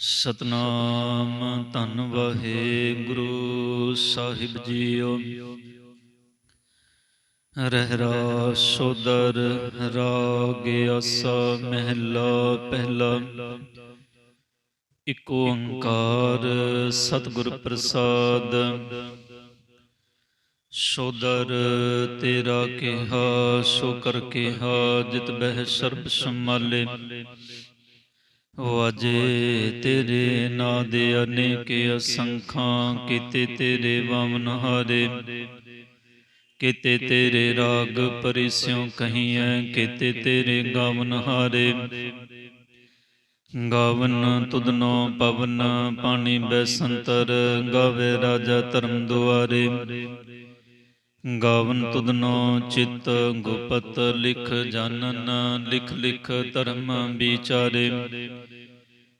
ਸਤਨਾਮ ਧੰਨ ਵਾਹਿਗੁਰੂ ਸਾਹਿਬ ਜੀਓ। ਰਹਿਰਾ ਸੋਦਰ ਰਾਗ ਆਸਾ ਮਹਿਲਾ ਪਹਿਲਾ। ਇਕ ਓੰਕਾਰ ਸਤਿਗੁਰ ਪ੍ਰਸਾਦ। ਸੋਦਰ ਤੇਰਾ ਕਿਹਾ ਸੋ ਕਰ ਕਿਹਾ, ਜਿਤ ਬਹਿ ਸਰਬ ਸੰਭਾਲੇ। ਵਜੇ ਤੇਰੇ ਨਾਂ ਦੇ ਅਨੇਕ ਅਸੰਖਾਂ, ਕੀਤੇ ਤੇਰੇ ਵਾਮਨ ਹਾਰੇ। ਕੀਤੇ ਤੇਰੇ ਰਾਗ ਪਰਿਸਿਉ ਕਹੀਐ, ਕੀਤੇ ਤੇਰੇ ਗਾਵਨ ਹਾਰੇ। ਗਾਵਨ ਤੁਧਨੋ ਪਵਨ, ਪਾਣੀ ਬੈਸੰਤਰ, ਗਾਵੇ ਰਾਜਾ ਧਰਮ ਦੁਆਰੇ। ਗਾਵਨ ਤੁਧਨੋ ਚਿਤ ਗੁਪਤ, ਲਿਖ ਜਾਨਨ, ਲਿਖ ਲਿਖ ਧਰਮ ਵਿਚਾਰੇ।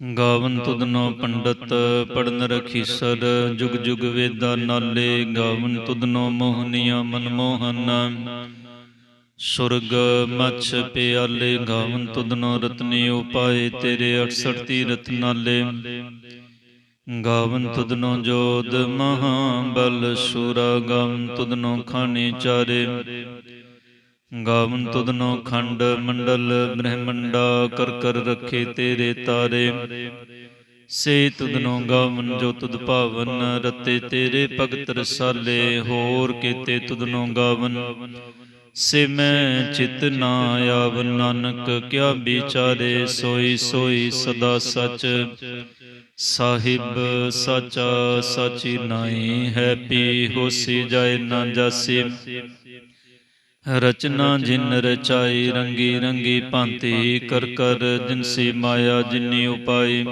ਗਾਵਨ ਤੁਧਨੋ ਪੰਡਤ ਪੜਨ ਰਖੀਸਰ ਜੁਗ ਜੁਗ ਵੇਦਾ ਨਾਲੇ ਗਾਵਨ ਤੁਧਨੋ ਮੋਹਨੀਆ ਮਨਮੋਹਨ। ਸੁਰਗ ਮਛ ਪਿਆਲੇ ਗਾਵਨ ਤੁਧਨੋ ਰਤਨੀ ਉਪਾਏ ਤੇਰੇ 68 ਤੀਰਥ ਨਾਲੇ। ਗਾਵਨ ਤੁਧਨੋ ਜੋਦ ਮਹਾਬਲ ਸੂਰਾ ਗਾਵਨ ਤੁਧਨੋ ਖਾਣੀ ਚਾਰੇ। ਗਾਵਨ ਤੁਧਨੋ ਖੰਡ ਮੰਡਲ ਬ੍ਰਹਮੰਡਾ ਕਰ ਕਰ ਰੱਖੇ ਤੇਰੇ ਤਾਰੇ। ਸੇ ਤੁਧਨੋ ਗਾਵਨ ਜੋ ਤੁਧ ਭਾਵਨ ਰਤੇ ਤੇਰੇ ਭਗਤ ਰਸਾਲੇ, ਹੋਰ ਕੀਤੇ ਤੁਧਨੋ ਗਾਵਨ। ਸੇ ਮੈਂ ਚਿਤ ਨਾ ਆਵ ਨਾਨਕ, ਕਿਆ ਵਿਚਾਰੇ ਸੋਈ ਸੋਈ ਸਦਾ ਸਚ। ਸਾਹਿਬ ਸਾਚਾ ਸਾਚੀ ਨਾਈ ਹੈ, ਪੀ ਹੋਸੀ ਜਾਏ ਨਾ ਜਾਸੀ। ਰਚਨਾ ਜਿਨ ਰਚਾਈ, ਰੰਗੀ ਰੰਗੀ ਭਾਂਤੀ, ਕਰ ਕਰ ਜਿਨਸੀ ਮਾਇਆ ਜਿਨੀ ਉਪਾਈ।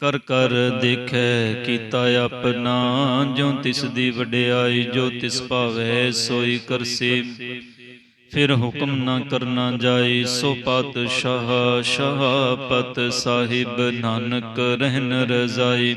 ਕਰ ਕਰ ਦੇਖੈ ਕੀਤਾ ਆਪਣਾ ਜੋ ਤਿਸ ਦੀ ਵਡਿਆਈ, ਜੋ ਤਿਸ ਭਾਵੈ ਸੋਈ ਕਰਸੀ। ਫਿਰ ਹੁਕਮ ਨਾ ਕਰਨਾ ਜਾਈ, ਸੋ ਪਾਤਸ਼ਾਹ ਸ਼ਾਹਪਤ ਸਾਹਿਬ, ਨਾਨਕ ਰਹਿਨ ਰਜ਼ਾਈ।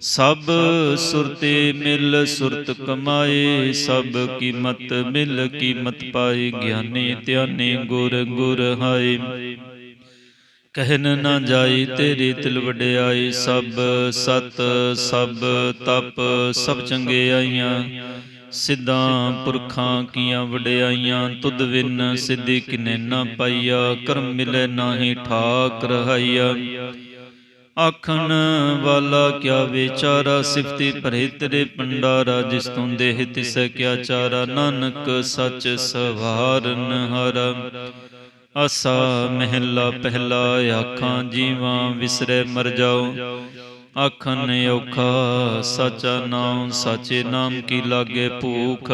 ਸਭ ਸੁਰਤੇ ਮਿਲ ਸੁਰਤ ਕਮਾਏ, ਸਭ ਕੀਮਤ ਮਿਲ ਕੀਮਤ ਪਾਈ ਗਿਆਨੀ ਧਿਆਨੀ ਗੁਰ ਗੁਰ ਹਾਏ। ਕਹਿਨ ਨਾ ਜਾਈ ਤੇਰੀ ਤਿਲ ਵਡਿਆਈ, ਸਭ ਸਤ ਸਭ ਤਪ, ਸਭ ਚੰਗੇ ਆਈਆਂ। ਸਿੱਧਾਂ ਪੁਰਖਾਂ ਕੀਆਂ ਵਡਿਆਈਆਂ, ਤੁਧ ਵਿਨ ਸਿੱਧੀ ਕਿਨੇ ਨਾ ਪਾਈਆ, ਕਰਮ ਮਿਲੇ ਨਾਹੀ ਠਾਕ ਰਹਾਈਆ। ਆਖਣ ਵਾਲਾ ਕਿਆ ਵਿਚਾਰਾ ਸਿਫਤੀ ਭਰੇ ਤੇਰੇ ਪੰਡਾਰਾ ਜਿਸ ਤੋਂ ਦੇਹ ਤਿਸੈ ਕਿਆ ਚਾਰਾ, ਨਾਨਕ ਸੱਚ ਸਵਾਰਨ ਹਰ ਆਸਾ ਮਹਿਲਾ ਪਹਿਲਾ ਆਖਾਂ, ਜੀਵਾਂ ਵਿਸਰੇ ਮਰ ਜਾਓ ਆਖਨ ਔਖਾ, ਸਚਾ ਨਾਮ ਸਾਚੇ ਨਾਮ ਕੀ ਲਾਗੇ ਭੂਖ?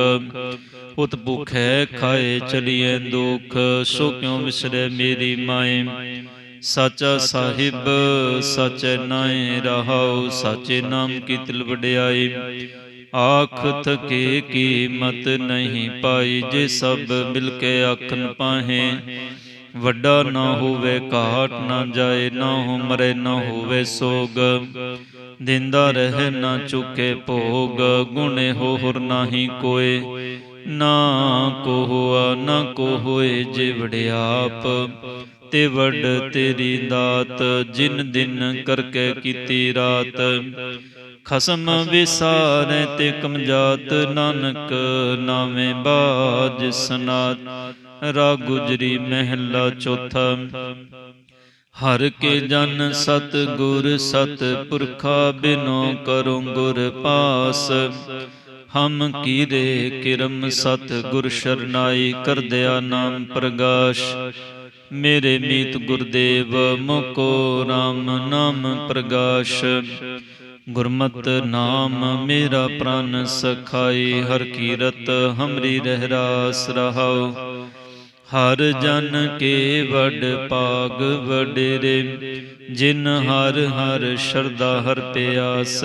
ਉਤ ਭੁਖੈ ਖਾਏ ਚਲੀਏ ਦੁਖ, ਸੋ ਕਿਉ ਵਿਸਰੇ ਮੇਰੀ ਮਾਏ? ਸਾਚਾ ਸਾਹਿਬ, ਸਚ ਨਾਏ ਰਹਾਉ, ਸਾਚੇ ਨਾਮ ਕੀ ਤਿਲ ਵਡਿਆਈ। ਆਖ ਥਕੇ ਕੀਮਤ ਨਹੀਂ ਪਾਈ, ਜੇ ਸਭ ਮਿਲ ਕੇ ਆਖਨ ਪਾਹੇ। ਵੱਡਾ ਨਾ ਹੋਵੇ, ਘਾਟ ਨਾ ਜਾਏ, ਨਾ ਹੋ ਮਰੇ, ਨਾ ਹੋਵੇ ਸੋਗ। ਦਿੰਦਾ ਰਹਿ ਨਾ ਚੁਕੇ ਭੋਗ, ਗੁਣੇ ਹੋਰ ਨਾਹੀ ਕੋਏ। ਨਾ ਕੋ ਹੋਆ ਨਾ ਕੋ ਹੋਏ ਜੇ ਵਡਿਆਪ ਤੇ ਵੱਡ ਤੇਰੀ ਦਾਤ, ਜਿਨ ਦਿਨ ਕਰਕੇ ਕੀਤੀ ਰਾਤ। ਖਸਮ ਵਿਸਾਰੇ ਤੇ ਕਮਜਾਤ, ਨਾਨਕ ਨਾਵੇਂ ਬਾਜ ਸਨਾਤ। ਰਾ ਗੁਜਰੀ ਮਹਿਲਾ ਚੌਥਾ। ਹਰ ਕੇ ਜਨ ਸਤ ਗੁਰ ਸਤ ਪੁਰਖਾ ਬਿਨੋ ਕਰੋ ਗੁਰ ਪਾਸ। ਹਮ ਕੀਰੇ ਕਿਰਮ ਸਤ ਗੁਰ ਸ਼ਰਨਾਈ ਕਰਦਿਆ ਨਾਮ ਪ੍ਰਗਾਸ਼। ਮੇਰੇ ਮੀਤ ਗੁਰਦੇਵ ਮੁਕੋ RAM ਨਾਮ ਪ੍ਰਗਾਸ਼। ਗੁਰਮਤ ਨਾਮ ਮੇਰਾ ਪ੍ਰਾਨ ਸਖਾਈ, ਹਰ ਕੀਰਤ ਹਮਰੀ ਰਹਿਰਾਸ ਰਹਾਉ। ਹਰ ਜਨ ਕੇ ਵਡ ਪਾਗ ਵਡੇਰੇ, ਜਿਨ ਹਰ ਹਰ ਸ਼ਰਦਾ ਹਰ ਪਿਆਸ।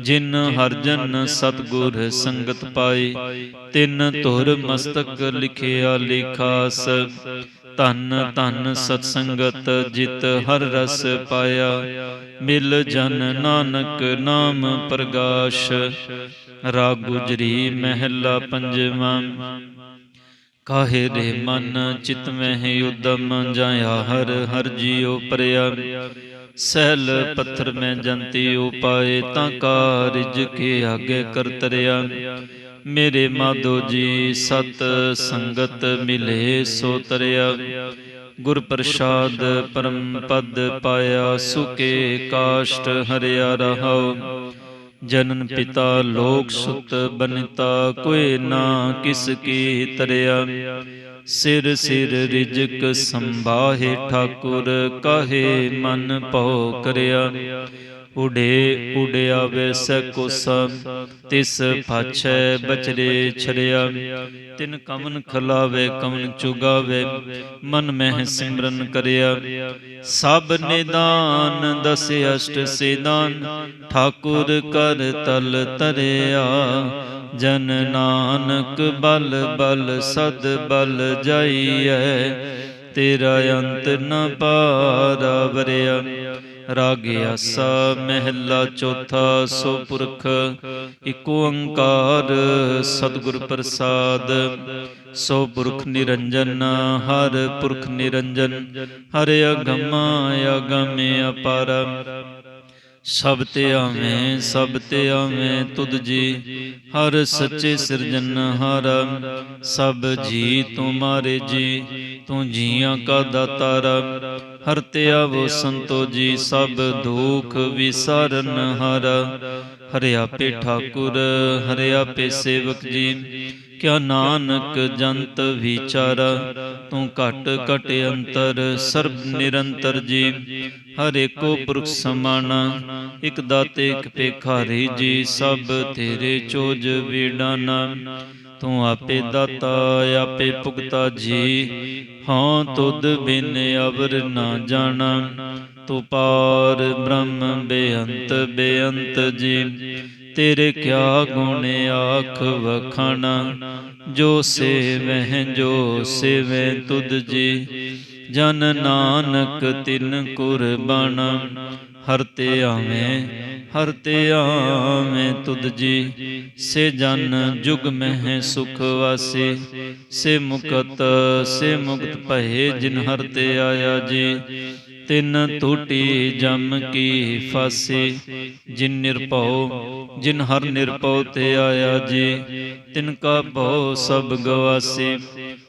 ਜਿਨ ਹਰ ਜਨ ਸਤਗੁਰ ਸੰਗਤ ਪਾਈ ਤਿਨ ਧੁਰ ਮਸਤਕ ਲਿਖਿਆ ਲਿਖਾਸ ਧਨ ਧਨ ਸਤ ਸੰਗਤ ਜਿਤ ਹਰ ਰਸ ਪਾਇਆ। ਮਿਲ ਜਨ ਨਾਨਕ ਨਾਮ ਪ੍ਰਗਾਸ਼। ਰਾਗ ਗੁਜਰੀ ਮਹਿਲਾ ਪੰਜਵਾਂ। ਕਾਹੇ ਰੇ ਮਨ ਚਿਤ ਮਹਿ ਉਦਮ ਜਾਇਆ ਹਰ ਹਰ ਜੀਉ ਪਰਿਆ। ਸਹਿਲ ਪੱਥਰ ਮੈਂ ਜੰਤੀ, ਉਪਾਏ ਤਾਂ ਕਾਰਜ ਕੇ ਆਗੇ ਕਰ ਤਰਿਆ ਮੇਰੇ ਮਾਧੋ ਜੀ ਸਤ ਸੰਗਤ ਮਿਲੇ ਸੋ ਤਰਿਆ। ਗੁਰ ਪ੍ਰਸਾਦ ਪਰਮ ਪਦ ਪਾਇਆ, ਸੁਕੇ ਕਾਸ਼ਟ ਹਰਿਆ ਰਹਾਉ। ਜਨਨ ਪਿਤਾ ਲੋਕ ਸੁਤ ਬਨਿਤਾ, ਕੋਈ ਨਾ ਕਿਸ ਕੀ ਤਰਿਆ। ਸਿਰ ਸਿਰ ਰਿਜਕ ਸੰਭਾਹੇ ਠਾਕੁਰ ਕਹੇ ਮਨ ਭਉ ਕਰਿਆ। ਉਡੇ ਉਡਿਆ ਵੈਸੈ ਕੁਸ ਤਿਸ ਪਾਛੈ ਬਚਰੇ ਛੜਿਆ। ਤਿਨ ਕਮਨ ਖਲਾਵੇ, ਕਮਨ ਚੁਗਾਵੇ, ਮਨ ਮਹਿ ਸਿਮਰਨ ਕਰਿਆ। ਸਭ ਨਿਦਾਨ ਦਸ ਅਸ਼ਟ ਸੇਦਾਨ, ਠਾਕੁਰ ਕਰ ਤਲ ਤਰਿਆ। ਜਨ ਨਾਨਕ ਬਲ ਬਲ, ਸਦ ਬਲ ਜਾਈਐ। ਤੇਰਾ ਅੰਤ ਨ ਪਾਰਾ ਵਰਿਆ ਰਾਗ ਆਸਾ ਮਹਿਲਾ ਚੌਥਾ ਸੋ ਪੁਰਖ ਇਕ ਓੰਕਾਰ ਸਤਿਗੁਰ ਪ੍ਰਸਾਦ। ਸੋ ਪੁਰਖ ਨਿਰੰਜਨ, ਹਰ ਪੁਰਖ ਨਿਰੰਜਨ, ਹਰਿ ਅਗਮ ਅਗਮ ਅਪਾਰ। ਸਭ ਤੇ ਆਵੇਂ, ਸਭ ਤੇ ਆਵੇਂ ਤੁਧ ਜੀ, ਹਰ ਸੱਚੇ ਸਿਰਜਨਹਾਰ ਸਭ ਜੀ ਤੁਮਾਰੇ ਜੀ, ਤੂੰ ਜੀਆਂ ਕਾ ਦਾਤਾਰ। ਹਰ ਤੇ ਆਵੋ ਸੰਤੋ ਜੀ, ਸਭ ਦੁਖ ਵਿਸਾਰਨ ਹਰ। ਹਰਿ ਠਾਕੁਰ, ਹਰਿ ਆਪੇ ਸੇਵਕ ਜੀ ਕਿਆ ਨਾਨਕ ਜੰਤ ਵਿਚਾਰਾ, ਤੂੰ ਘਟ ਘਟ ਅੰਤਰ, ਸਰਬ ਨਿਰੰਤਰ ਜੀ ਹਰ ਏਕੋ ਪੁਰਖ ਸਮਾਨਾ, ਇਕ ਦਾਤੇ ਇਕ ਭੇਖਾਰੀ ਜੀ ਸਭ ਤੇਰੇ ਚੋਜ ਵੀਡਾਨਾ। ਤੂੰ ਆਪੇ ਦਾਤਾ, ਆਪੇ ਭੁਗਤਾ ਜੀ। ਹਾਂ, ਤੁਧ ਬਿਨ ਅਵਰ ਨਾ ਜਾਣਾ। ਤੂੰ ਪਾਰ ਬ੍ਰਹਮ ਬੇਅੰਤ ਬੇਅੰਤ ਜੀ। ਤੇਰੇ ਕਿਆ ਗੁਣ ਆਖ ਵਖਾਣਾ। ਜੋ ਸੇਵਹਿ, ਜੋ ਸੇਵੈ ਤੁਧ ਜੀ। ਜਨ ਨਾਨਕ ਤਿਨ ਕੁਰਬਾਨ। ਹਰ ਤੇ ਆਵੇਂ ਹਰ ਤੇ ਆਵੇਂ ਤੁਧ ਜੀ। ਸੇ ਜਨ ਜੁਗ ਮਹਿ ਸੁਖ ਵਾਸੀ। ਸੇ ਮੁਕਤ ਸੇ ਮੁਕਤ ਭਏ ਜਿਨ ਹਰ ਤੇ ਆਇਆ ਜੀ। ਤਿਨ ਟੂਟੀ ਜਮ ਕੀ ਫਾਸੀ। ਜਿਨ ਨਿਰਭਉ, ਜਿਨ ਹਰ ਨਿਰਭਉ ਤੇ ਆਇਆ ਜੀ। ਤਿਨ ਕਾ ਭਉ ਸਭ ਗਵਾਸੀ।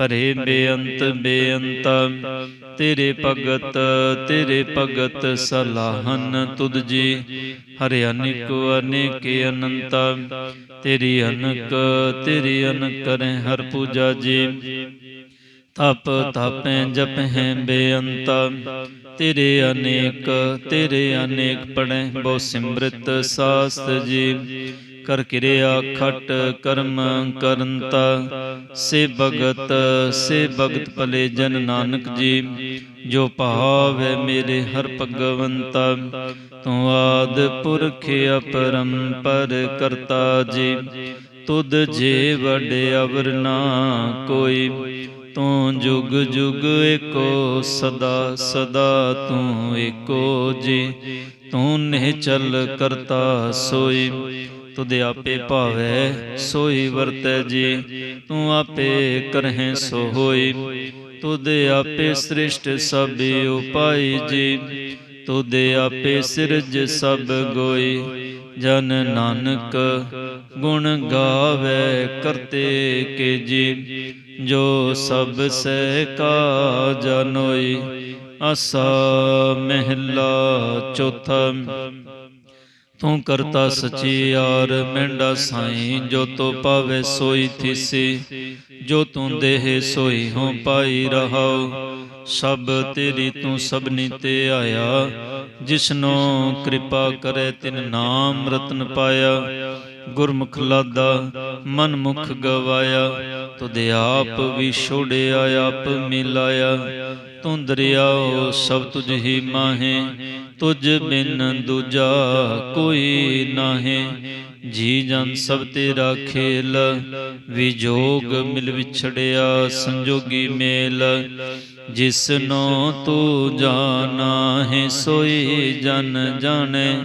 ਭਰੇ ਬੇਅੰਤ ਬੇਅੰਤ। ਤੇਰੇ ਭਗਤ ਤੇਰੇ ਭਗਤ ਸਲਾਹਨ ਤੁਧ ਜੀ। ਹਰਿ ਅਨੇਕ ਅਨੇਕ ਅਨੰਤ। ਤੇਰੀ ਅਨਕ ਤੇਰੀ ਅਨਕ ਕਰੈ ਹਰ ਪੂਜਾ ਜੀ। ਤਪ ਤਪੈ ਜਪੈ ਬੇਅੰਤ। ਤੇਰੇ ਅਨੇਕ ਤੇਰੇ ਅਨੇਕ ਪੜੈ ਬਹੁ ਸਿਮਰਤ ਸਾਸਤ ਜੀ। ਕਰ ਕਿਰਿਆ ਖਟ ਕਰਮ ਕਰੰਤਾ। ਸੇ ਭਗਤ ਸੇ ਭਗਤ ਭਲੇ ਜਨ ਨਾਨਕ ਜੀ, ਜੋ ਭਾਵੈ ਮੇਰੇ ਹਰ ਭਗਵੰਤਾ। ਤੂੰ ਆਦ ਪੁਰਖ ਅਪਰੰਪਰ ਕਰਤਾ ਜੀ, ਤੁਧ ਜੇ ਵਡੇ ਅਵਰ ਨਾ ਕੋਈ। ਤੂੰ ਜੁਗ ਜੁਗ ਏਕੋ ਸਦਾ ਸਦਾ ਤੂੰ ਏਕੋ ਜੀ, ਤੂੰ ਨਿਹ ਚਲ ਕਰਤਾ ਸੋਈ। ਤੁਧ ਆਪੇ ਭਾਵੈ ਸੋਈ ਵਰਤੈ ਜੀ ਤੂੰ ਆਪੇ ਕਰਹਿ ਸੋ ਹੋਈ ਤੁਧ ਆਪੇ ਸ੍ਰਿਸ਼ਟ ਸਭ ਉਪਾਈ ਜੀ ਤੁਧ ਆਪੇ ਸਿਰਜ ਸਭ ਗੋਈ ਜਨ ਨਾਨਕ ਗੁਣ ਗਾਵੇ ਕਰਤੇ ਕੇ ਜੀ ਜੋ ਸਭ ਸਹਿ ਕਾ ਜਨੋਈ ਆਸਾ ਮਹਿਲਾ ਚੌਥਾ ਤੂੰ ਕਰਤਾ ਸਚਿਆਰ ਮੈਂਡਾ ਸਾਈਂ, ਜੋ ਤੋ ਪਾਵੇ ਸੋਈ ਥੀਸੀ, ਜੋ ਤੂੰ ਦੇਹ ਸੋਈ ਹੋ ਪਾਈ ਰਹਾਉ। ਸਭ ਤੇਰੀ ਤੂੰ ਸਭਨੀ ਤੇ ਆਇਆ, ਜਿਸਨੋ ਕਿਰਪਾ ਕਰੇ ਤਿਨ ਨਾਮ ਰਤਨ ਪਾਇਆ। ਗੁਰਮੁਖ ਲਾਦਾ ਮਨ ਮੁਖ ਗਵਾਇਆ, ਤੁਧ ਆਪ ਵੀ ਛੋੜਿਆ, ਆਪ ਮਿਲਾਇਆ। ਤੂੰ ਦਰਿਆਓ, ਸਭ ਤੁਝ ਹੀ ਮਾਹੇ, ਤੁਝ ਬਿਨ ਦੂਜਾ ਕੋਈ ਨਾਹੀ। ਜੀ ਜਨ ਸਭ ਤੇਰਾ ਖੇਲ ਵਿਜੋਗ ਮਿਲ ਵਿਛੜਿਆ ਸੰਜੋਗੀ ਮੇਲ। ਜਿਸਨੋ ਤੂੰ ਜਾਣਾ ਹੈ ਸੋਈ ਜਨ ਜਾਣੇ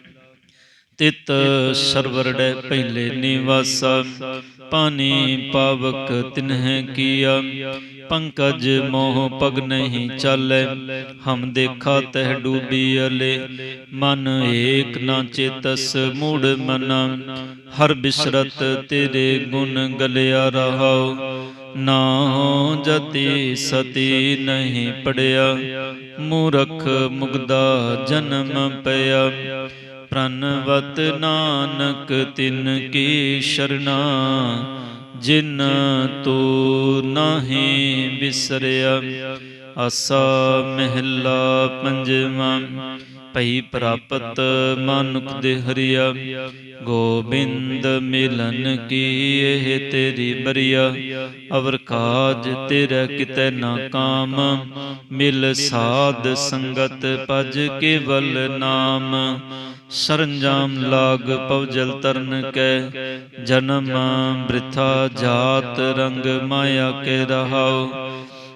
ਤਿਤ ਸਰਵਰੜੈ ਪਹਿਲੇ ਨਿਵਾਸਾ, ਪਾਣੀ ਪਾਵਕ ਤਿਨਹਿ ਕੀਆ। ਪੰਕਜ ਮੋਹ ਪਗ ਨਹੀਂ ਚਾਲੈ, ਹਮ ਦੇਖਾ ਤਹਿ ਡੂਬੀ ਅਲੇ। ਮਨ ਏਕ ਨਾ ਚੇਤਸ ਮੂੜ ਮਨਾ, ਹਰ ਬਿਸਰਤ ਤੇਰੇ ਗੁਣ ਗਲਿਆ ਰਹਾਉ। ਨਾ ਜਤੀ ਸਤੀ ਨਹੀਂ ਪੜਿਆ, ਮੂਰਖ ਮੁਗਦਾ ਜਨਮ ਪਿਆ। ਪ੍ਰਨਵਤ ਨਾਨਕ, ਤਿਨ ਕੀ ਸ਼ਰਣਾ ਜਿਨ ਤੂੰ ਨਾਹੀ ਬਿਸਰਿਆ। ਅਸਾ ਮਹਿਲਾ ਪੰਜਵਾਂ, ਭਈ ਪ੍ਰਾਪਤ ਮਾਨੁਖ ਦੇ ਹਰੀਆ। ਗੋਬਿੰਦ ਮਿਲਨ ਕੀ ਇਹ ਤੇਰੀ ਬਰੀਆ, ਅਵਰ ਕਾਜ ਤੇਰਾ ਕਿਤੈ ਨਾ ਕਾਮ। ਮਿਲ ਸਾਧ ਸੰਗਤ ਭਜ ਕੇਵਲ ਨਾਮ। ਸਰੰਜਾਮ ਲਾਗ ਪਵਜਲ ਤਰਨ ਕੈ। ਜਨਮ ਬ੍ਰਿਥਾ ਜਾਤ ਰੰਗ ਮਾਇਆ ਕੇ ਰਹਾਉ।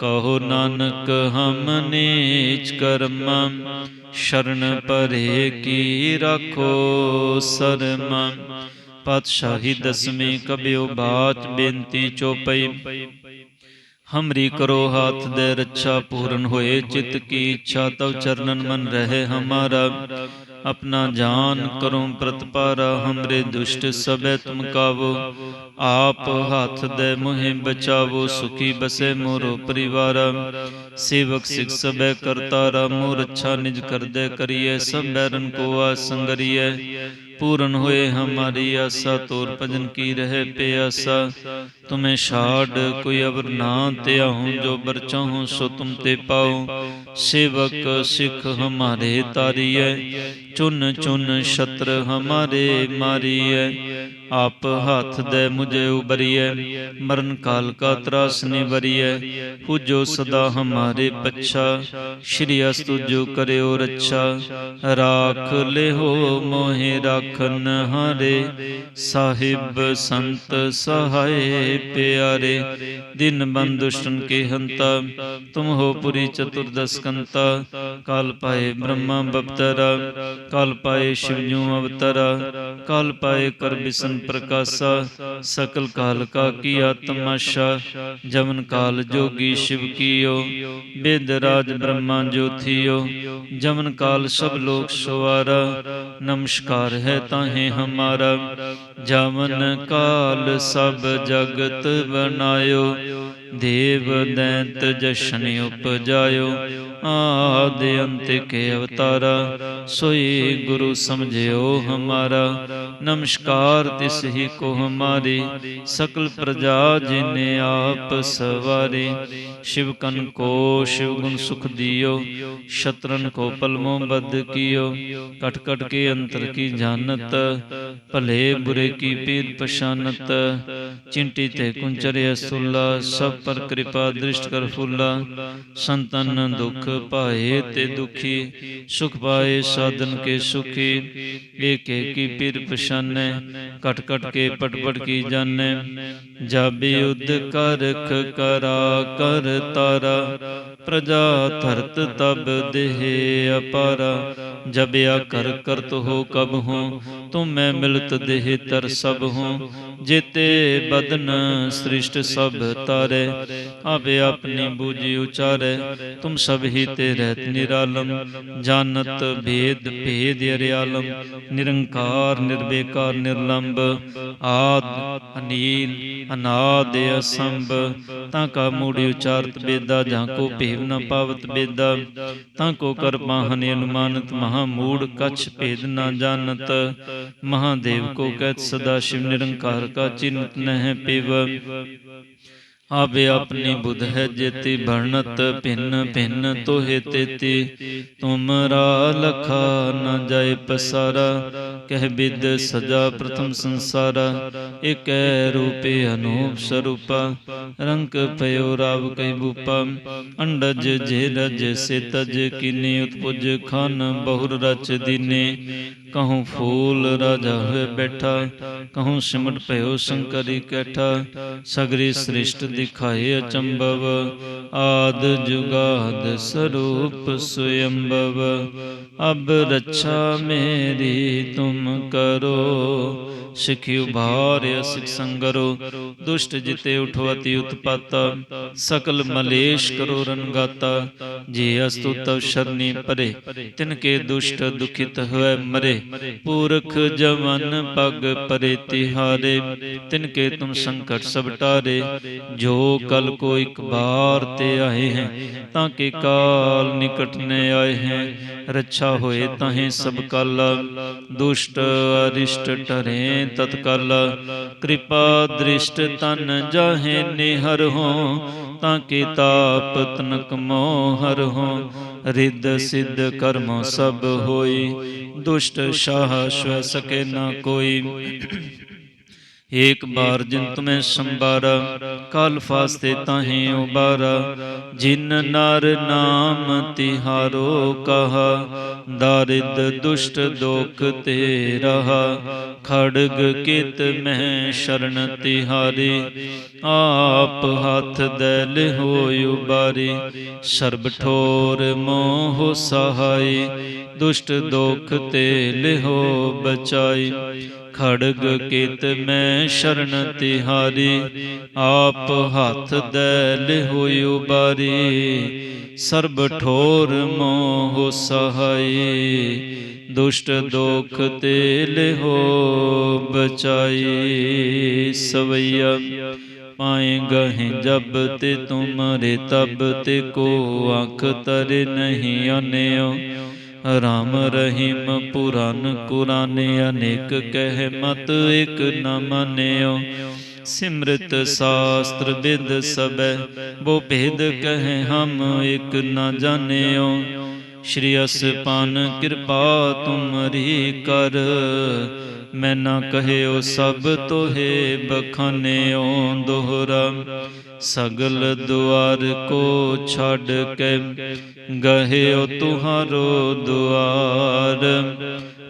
ਕਹੋ ਨਾਨਕ, ਹਮ ਨੀਚ ਕਰਮ ਸ਼ਰਨ ਪਰੇ ਕੀ ਰੱਖੋ ਸਰਮ ਪਾਤਸ਼ਾਹੀ ਦਸਵੀਂ ਕਬਿਓ ਬਾਤ ਬੇਨਤੀ ਚੋਪਈ। ਹਮਰੀ ਕਰੋ ਹਾਥ ਦੇ ਰੱਛਾ ਪੂਰਨ ਹੋਏ, ਚਿਤ ਕੀ ਇੱਛਾ ਤਵ ਚਰਨਨ ਮਨ ਰਹੇ ਹਮਾਰਾ। अपना जान करो प्रतपारा हमरे दुष्ट सबे तुम कावो आप हाथ दे मुहे बचावो सुखी बसे मोरो परिवारा सेवक सिख सबे करतारा मोर अच्छा निज कर दे करिए सब बैरन को आसंगरिए पूर्ण हुए हमारी आशा तोर भजन की रहे प्यासा तुम्हें छाड़ कोई अवर ना त्या हूँ जो बर चाहूँ सो तुम ते पाओ सेवक सिख हमारे तारिय चुन चुन शत्र हमारे मारिय ਆਪ ਹੱਥ ਦੇ ਮੁਝੇ ਉਬਰੀਐ, ਮਰਨ ਕਾਲ ਕਾ ਤਰਾਸ ਨਿਵਰੀਐ ਹੂ ਜੋ ਸਦਾ ਹਮਾਰੇ ਪਛਾ, ਸ਼੍ਰੀ ਅਸਤੁ ਜੋ ਕਰਿਓ ਰੱਛਾ। ਰਾਖ ਲਿਹੋ ਮੋਹਿ ਰਾਖਨ ਹਾਰੇ, ਸਾਹਿਬ ਸੰਤ ਸਹਾਏ ਪਿਆਰੇ। ਦਿਨ ਬੰਦ ਕੇ ਹੰਤਾ, ਤੁਮ ਹੋ ਪੁਰੀ ਚਤੁਰਦਸ ਕੰਤਾ। ਕਾਲ ਪਾਏ ਬ੍ਰਹਮਾ ਬਪਤਰਾ, ਕਾਲ ਪਾਏ ਸ਼ਿਵ ਜੂ ਅਵਤਰਾ, ਕਾਲ ਪਾਏ ਕਰ ਬਿਸਨ ਵਿਸ਼ਨ ਪ੍ਰਕਾਸ਼ਾ, ਸਕਲ ਕਾਲ ਕਾ ਕੀਆ ਤਮਾਸ਼ਾ ਜਮਨ ਕਾਲ ਜੋਗੀ ਸ਼ਿਵ ਕੀਓ, ਬਿਦ ਰਾਜ ਬ੍ਰਹਮਾ ਜੋਥਿਓ ਜਮਨ ਕਾਲ ਸਭ ਲੋਕ ਸਵਾਰਾ, ਨਮਸਕਾਰ ਹੈ ਤਾਹੇ ਹਮਾਰਾ ਜਮਨ ਕਾਲ ਸਭ ਜਗਤ ਬਨਾਇਓ, ਦੇਵ ਦੈਂਤ ਜਸ਼ਨ ਉਪਜਾਇਓ ਆਦ ਅੰਤ ਕੇ ਅਵਤਾਰ, ਸੋਈ ਗੁਰੂ ਸਮਝਿਓ ਹਮਾਰਾ। ਨਮਸਕਾਰ ਤਿਸ ਹੀ ਕੋ ਹਮਾਰੀ ਸਕਲ ਪ੍ਰਜਾ ਜਿਨੇ ਆਪ ਸਵਾਰੇ। ਸ਼ਿਵ ਕਨ ਕੋ ਸ਼ਿਵ ਗੁਣ ਸੁਖ ਦਿਓ, ਸ਼ਤਰਨ ਕੋ ਪਲਮੋ ਬਦ ਕੀਓ। ਕਟ ਕਟ ਕੇ ਅੰਤਰ ਕੀ ਜਾਣਤ, ਭਲੇ ਬੁਰੇ ਕੀ ਪੀਤ ਪਛਾਨਤ। ਚਿੰਟੀ ਤੇ ਕੁੰਚਰਿਆ ਸੁਲਾ, ਸਭ ਪਰ ਕਿਰਪਾ ਦ੍ਰਿਸ਼ਟ ਕਰ ਫੁੱਲਾ। ਸੰਤਨ ਦੁਖ ਦੁਖ ਪਾਏ ਤੇ ਦੁਖੀ, ਸੁਖ ਪਾਏ ਸਾਧਨ ਕੇ ਸੁਖੀ ਏਕ ਏਕੀ ਪਿਰ ਪਛਾਨੈ, ਕਟ ਕਟ ਕੇ ਪਟ ਪਟ ਕੀ ਜਾਣੈ। ਜਾਬੇ ਉਦ ਕਰਖ ਕਰਾ ਕਰ ਤਾਰਾ, ਪ੍ਰਜਾ ਧਰਤ ਤਬ ਦੇਹ ਅਪਾਰਾ। ਜਬਿਆ ਕਰ ਕਰਤ ਹੋ ਕਬ ਹੋ, ਤੁਮ ਮੈਂ ਮਿਲਤ ਦੇਹ ਤਰ ਸਭ ਹੋ। ਜੇਤੇ ਬਦਨ ਸ੍ਰਿਸ਼ਟ ਸਭ ਤਾਰੇ, ਆਪੇ ਆਪਣੀ ਬੂਝੀ ਉਚਾਰੇ, ਤੁਮ ਸਭ ਹੀ ਤੇ ਰਹਿਤ ਨਿਰਾਲਮ ਜਾਣਤ ਭੇਦ ਭੇਦ ਅਰਿਆਲਮ, ਨਿਰੰਕਾਰ, ਨਿਰਵੇਕਾਰ, ਨਿਰਲੰਬ, ਆਦ, ਅਨੀਲ, ਅਨਾਦ, ਅਸੰਭ। ਤਾਂ ਕਾ ਮੂੜੀ ਉਚਾਰਤ ਬੇਦਾ, ਜਾਂ ਕੋ ਭੇਵ ਨ ਪਾਵਤ ਬੇਦਾ। ਤਾਂ ਕੋ ਕਰ ਪਾਹਨ ਅਨੁਮਾਨਤ, ਮਹਾ ਮੂੜ ਕਛ ਭੇਦ ਨ ਜਾਣਤ ਮਹਾਦੇਵ ਕੋ ਕਹਿਤ ਸਦਾ ਸ਼ਿਵ ਨਿਰੰਕਾਰ ਕਾ ਚਿੰਤ ਨਹਿ ਪਿਵ। ਆਵੇ ਆਪਣੀ ਬੁਧ ਹੈ ਜੇਤੀ, ਭਰਨਤ ਭਿੰਨ ਭਿੰਨ ਤੋਹਿ ਤੇਤੀ। ਤੁਮਰਾ ਲਖਾ ਨ ਜਾਏ ਪਸਾਰਾ, ਕਹਿ ਬਿਦ ਸਜਾ ਪ੍ਰਥਮ ਸੰਸਾਰਾ। ਏਕੈ ਰੂਪੇ ਅਨੂਪ ਸਰੂਪਾ, ਰੰਗ ਪਇਓ ਰਾਵ ਕੈ ਬੂਪਾ। ਅੰਡਜ ਜੇ ਰਜ ਸੇ ਤਜ ਕਿਨੇ ਉਤਪੁਜ, ਖਾਨ ਬਹੁਰ ਰਚ ਦੀਨੇ। ਕਹੂੰ ਫੂਲ ਰਾਜਾ ਹੋਏ ਬੈਠਾ, ਕਹੂੰ ਸਿਮਟ ਭਇਓ ਸ਼ੰਕਰੀ ਕੈਠਾ, ਸਗਰੀ ਸ੍ਰਿਸ਼ਟ ਦਿਖਾਏ ਅਚੰਭਵ, ਆਦ ਜੁਗਾਦ ਸਰੂਪ ਸੁਯੰਭਵ। ਅਬ ਰੱਛਾ ਮੇਰੀ ਤੁਮ ਕਰੋ, ਸਿਖਿ ਉਭਾਰਿ ਸਿਖ ਸੰਗਰੋ, ਦੁਸ਼ਟ ਜਿਤੇ ਉਠਵਤੀ ਉਤਪਾਤਾ, ਸਕਲ ਮਲੇਸ਼ ਕਰੋ ਰਨਗਾਤਾ ਜੇ ਅਸਤੁ ਤਵ ਸ਼ਰਨੀ ਪਰੇ, ਤਿਨ ਕੇ ਦੁਸ਼ਟ ਦੁਖਿਤ ਹੋਏ ਮਰੇ ਪੂਰਖ ਜਵਨ ਪਗ ਪਰੇ ਤਿਹਾਰੇ, ਤਿਨ ਕੇ ਤੁਮ ਸੰਕਟ ਸਭ ਟਾਰੇ। ਜੋ ਕਲ ਕੋ ਇੱਕ ਬਾਰ ਤੇ ਆਏ ਹੈ, ਤਾਂ ਕੇ ਕਾਲ ਨਿਕਟ ਨੇ ਆਏ ਹੈ। ਰੱਛਾ ਹੋਏ ਤਾਹੇ ਸਭ ਕਲ, ਦੁਸ਼ਟ ਅਰਿਸ਼ਟ ਟਰੇ ਤਤਕਲ। ਕਿਰਪਾ ਦ੍ਰਿਸ਼ਟ ਤਨ ਜਾਹੇ ਨਿਹਰ ਹੋ, ਤਾਂ ਕੇ ਤਾਪ ਤਨਕ ਮੋਹ ਹਰ ਹੋ। ਰਿੱਧ ਸਿੱਧ ਕਰਮ ਸਭ ਹੋਈ, ਦੁਸ਼ਟ ਸ਼ਾਹ ਸ਼ਵ ਸਕੇ ਨਾ ਕੋਈ। ਏਕ ਬਾਰ ਜਿਨ ਤੁਮੈ ਸੰਬਾਰਾ ਕਾਲ ਫਾਸਤੇ ਤਾਹੇ ਉਬਾਰਾ। ਜਿਨ ਨਰ ਨਾਮ ਤਿਹਾਰੋ ਕਹਾ। ਦਾਰਿਦ ਦੁਸ਼ਟ ਦੋਖ ਤੇ ਰਹਾ। ਖੜਗ ਕਿਤ ਮਹਿ ਸ਼ਰਨ ਤਿਹਾਰੀ। ਆਪ ਹੱਥ ਦਲ ਹੋਇ ਉਬਾਰੀ। ਸਰਬ ਠੋਰ ਮੋਹ ਸਹਾਈ ਦੁਸ਼ਟ ਦੋਖ ਤੇ ਲਿਹੋ ਬਚਾਈ ਖੜਗ ਕਿਤ ਮੈਂ ਸ਼ਰਨ ਤਿਹਾਰੀ, ਆਪ ਹੱਥ ਦੈ ਹੋਇ ਉਬਾਰੀ ਸਰਬ ਠੋਰ ਮੋਹ ਸਹਾਈ, ਦੁਸ਼ਟ ਦੋਖ ਤੇ ਲਿਹੋ ਬਚਾਈ, ਸਵਈਆ ਪਾਏ ਗਹਿ ਜਬ ਤੇ ਤੁਮਰੇ ਤਬ ਤੇ ਕੋ ਅੱਖ ਤਰ ਨਹੀਂ ਅਨਿਓ ਰਾਮ ਰਹੀਮ ਪੁਰਾਨ ਕੁਰਾਨੇ ਅਨੇਕ ਕਹਿ ਮਤ ਇਕ ਨ ਮੰਨਿਓ। ਸਿਮਰਤ ਸ਼ਾਸਤਰ ਬਿਦ ਸਬੈ ਬੋ ਭੇਦ ਕਹੇ ਹਮ ਇਕ ਨ ਜਾਣਿਓ। ਸ਼੍ਰੀ ਅਸਪਾਨ ਕਿਰਪਾ ਤੁਮਰੀ ਕਰ ਮੈਂ ਨਾ ਕਹਿਓ ਸਭ ਤੋਹੇ ਬਖਾਨਿਓ ਦੋਹਰਾ। ਸਗਲ ਦੁਆਰ ਕੋ ਛੱਡ ਕੇ ਗਹਿਓ ਤੁਹਾਰੋ ਦੁਆਰ।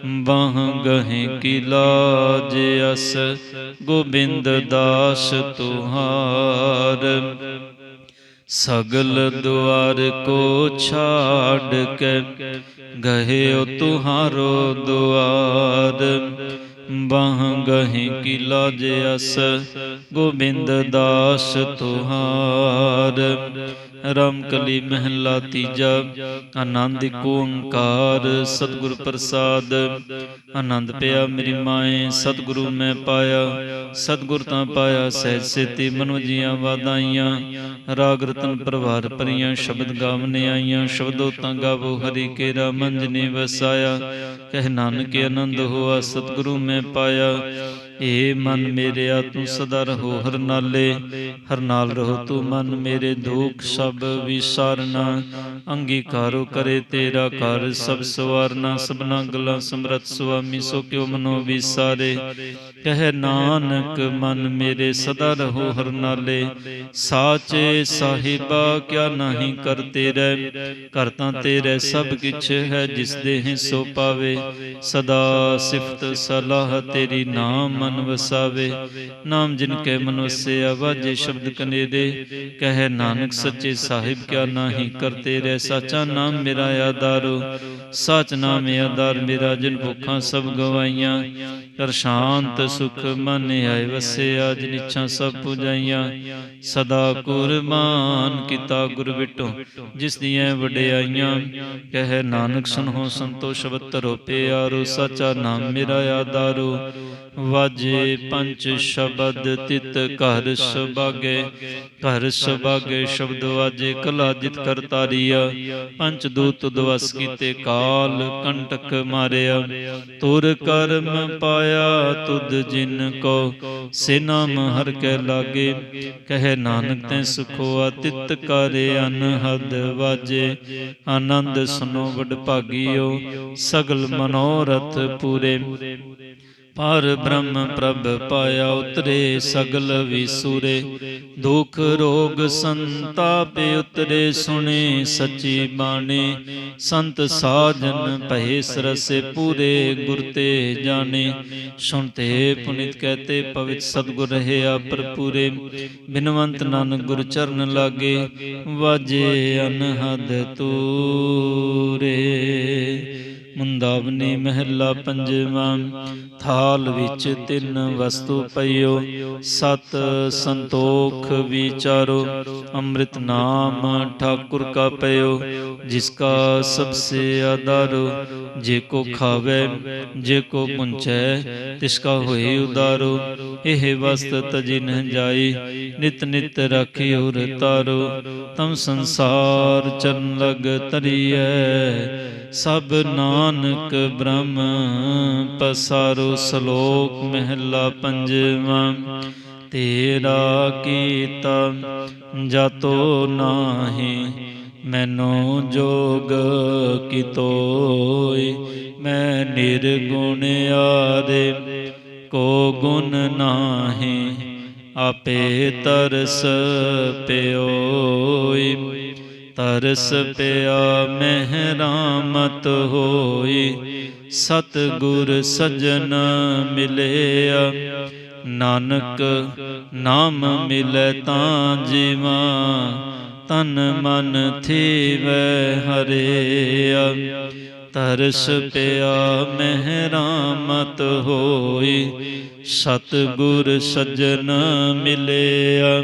ਬਾਹ ਗਹਿ ਕੀ ਲਾਜ ਅਸ ਗੋਬਿੰਦ ਦਾਸ ਤੁਹਾਰ। ਸਗਲ ਦੁਆਰ ਕੋ ਛਾੜ ਕੇ ਗਹਿਓ ਤੁਹਾਰੋ ਦੁਆਰ। ਬਾਹ ਗਹਿ ਕੀ ਲਾਜ ਅਸ ਗੋਬਿੰਦ ਦਾਸ ਤੁਹਾਰ। ਰਾਮ ਕਲੀ ਮਹਿਲਾ ਤੀਜਾ, ਆਨੰਦ ਕੋ ਓੰਕਾਰ, ਸਤਿਗੁਰ ਪ੍ਰਸਾਦ। ਆਨੰਦ ਪਿਆ ਮੇਰੀ ਮਾਏ, ਸਤਿਗੁਰੂ ਮੈਂ ਪਾਇਆ। ਸਤਿਗੁਰ ਤਾਂ ਪਾਇਆ, ਸਹਿਜ ਸੇਤੀ ਮਨੁ ਜੀਆਂ ਵਾਦਾਈਆਂ ਰਾਗ ਰਤਨ ਪਰਵਾਰ ਪਰੀਆਂ ਸ਼ਬਦ ਗਾਵਨੇ ਆਈਆਂ। ਸ਼ਬਦੋ ਤਾਂ ਗਾਵੋ ਹਰੀ ਕੇ ਕੇਰਾ, ਮੰਜਨੇ ਵਸਾਇਆ। ਕਹਿ ਨਾਨਕ ਆਨੰਦ ਹੋਆ, ਸਤਿਗੁਰੂ ਮੈਂ ਪਾਇਆ। ਏ ਮਨ ਮੇਰਿਆ ਤੂੰ ਸਦਾ ਰਹੋ ਹਰ ਨਾਲੇ ਹਰ ਨਾਲ ਰਹੋ ਤੂੰ ਮਨ ਮੇਰੇ ਦੁਖ, ਸਭ ਵਿਸਾਰਨਾ। ਅੰਗੀਕਾਰੋ ਕਰੇ ਤੇਰਾ ਘਰ, ਸਭ ਸਵਾਰਨਾ, ਸਭਨਾ ਗੱਲਾਂ ਸਮਰਤ ਸੁਆਮੀ, ਸੋ ਕਿਉ ਮਨੋ ਵਿਸਾਰੇ? ਕਹਿ ਨਾਨਕ, ਮਨ ਮੇਰੇ ਸਦਾ ਰਹੋ ਹਰ ਨਾਲੇ ਸਾਚੇ ਸਾਹਿਬਾ, ਕਿਆ ਨਹੀਂ ਕਰ ਤੇਰੇ? ਕਰ ਤਾਂ ਤੇਰੇ ਸਭ ਕਿਛ ਹੈ ਜਿਸ ਦੇਹ ਸੋ ਪਾਵੇ। ਸਦਾ ਸਿਫਤ ਸਲਾਹ ਤੇਰੀ ਨਾਮ ਮਨ ਵਸਾਵੇ। ਨਾਮ ਜਿਨ ਕੈ ਮਨ ਵਸਿਆ, ਵਾਜੇ ਸ਼ਬਦ ਕਨੇਰੇ ਕਹਿ ਨਾਨਕ ਸੱਚੇ ਸਾਹਿਬ ਕਿਆ ਨਾਹੀ ਕਰਤੇ ਰਹਿ। ਸਾਚਾ ਨਾਮ ਮੇਰਾ ਆਧਾਰੋ, ਸਚ ਨਾਮ ਆਧਾਰ ਮੇਰਾ, ਜਿਨ ਭੁੱਖਾਂ ਸਭ ਗਵਾਈਆਂ। ਕਰ ਸ਼ਾਂਤ ਸੁਖ ਮਨ ਆਏ ਵਸਿਆ, ਜਿਨ ਇੱਛਾ ਸਭ ਪੁਜਾਈਆਂ। ਸਦਾ ਕੁਰਬਾਨ ਕੀਤਾ ਗੁਰ ਵਿਟੋ ਜਿਸ ਦੀਆਂ ਵਡਿਆਈਆਂ। ਕਹਿ ਨਾਨਕ ਸੁਨੋ ਸੰਤੋਸ਼ ਸ਼ਬਦ ਧਰੋ ਪਿਆਰੋ, ਸਾਚਾ ਨਾਮ ਮੇਰਾ ਆਧਾਰੋ। ਵਾਜੇ ਪੰਜ ਸ਼ਬਦ ਤਿਤ ਘਰ ਸੁਭਾਗੇ ਘਰ ਸੁਭਾਗੇ ਸ਼ਬਦ ਵਾਜੇ ਕਲਾ ਜਿਤ ਕਰਤਾਰੀਆ। ਪੰਜ ਦੂਤ ਦਵਸ ਕੀਤੇ ਕਾਲ, ਕੰਟਕ ਮਾਰਿਆ। ਤੁਰ ਕਰਮ ਪਾਇਆ ਤੁਧ ਜਿਨ ਕੋ, ਸੇ ਨਾਮ ਹਰ ਕੈ ਲਾਗੇ। ਕਹਿ ਨਾਨਕ ਤੈ ਸੁਖੋਆ ਤਿਤ ਕਰੇ ਅਨਹਦ ਵਾਜੇ। ਆਨੰਦ ਸੁਨੋ ਵਡ ਭਾਗਿਓ, ਸਗਲ ਮਨੋਰਥ ਪੂਰੇ। ਪਰ ਬ੍ਰਹਮ ਪ੍ਰਭ ਪਾਇਆ ਉਤਰੇ ਸਗਲ ਵਿਸੂਰੇ। ਦੁਖ ਰੋਗ ਸੰਤਾਪ ਉਤਰੇ ਸੁਣੇ ਸੱਚੀ ਬਾਣੀ। ਸੰਤ ਸਾਜਨ ਭਏ ਸਰਸੇ ਪੂਰੇ ਗੁਰ ਤੇ ਜਾਣੇ। ਸੁਣਤੇ ਪੁਨਿਤ ਕਹਤੇ, ਪਵਿੱਤ ਸਤਗੁਰ ਰਹਿਆ ਭਰਪੂਰੇ। ਬਿਨਵੰਤ ਨਾਨਕ ਗੁਰ ਚਰਨ ਲਾਗੇ, ਵਾਜੇ ਅਨਹਦ ਤੂਰੇ। ਮੁੰਦਾਵਨੀ ਮਹਿਲਾ ਪੰਜਵਾਂ, ਥਾ ਥਾਲ ਵਿੱਚ ਤਿੰਨ ਵਸਤੂ ਪਈਓ, ਸਤ ਸੰਤੋਖ ਵਿਚਾਰੋ, ਅੰਮ੍ਰਿਤ ਨਾਮ ਠਾਕੁਰ ਕਾ ਪਇਓ ਜਿਸ ਕਾ ਸਭ ਸੇ ਆਧਾਰੋ, ਜੇ ਕੋ ਖਾਵੇ, ਜੇ ਕੋ ਪੁੰਚੈ ਤਿਸ ਕਾ ਹੋਏ ਉਦਾਰੋ, ਇਹ ਵਸਤ ਤਜੀ ਨ ਜਾਈ, ਨਿਤ ਨਿਤ ਰਾਖਿਓ ਰਤਾਰੋ ਤਮ ਸੰਸਾਰ ਚਰਨ ਲਗ ਤਰੀਐ। ਸਭ ਨਾਨਕ ਬ੍ਰਹਮ, ਪਸਾਰੋ ਸ਼ਲੋਕ ਮਹਿਲਾ ਪੰਜਵਾਂ। ਤੇਰਾ ਕੀਤਾ ਜਾਤੋ ਨਾਹੀ, ਮੈਨੂੰ ਜੋਗ ਕਿਤੋਇ। ਮੈਂ ਨਿਰਗੁਣ ਆਰੇ ਕੋ ਗੁਣ ਨਾਹੀ, ਆਪੇ ਤਰਸ ਪਿਓਈ ਤਰਸ ਪਿਆ, ਮਹਿਰਾਮਤ ਹੋਈ। ਸਤ ਗੁਰ ਸਜਣ ਮਿਲਿਆ, ਨਾਨਕ ਨਾਮ ਮਿਲੈ ਤਾਂ ਜੀਵਾ, ਤਨ ਮਨ ਥੀਵੈ ਹਰਿਆ। ਤਰਸ ਪਿਆ, ਮਹਿਰਾਮਤ ਹੋਈ ਸਤ ਗੁਰ ਸਜਣ ਮਿਲਿਆ।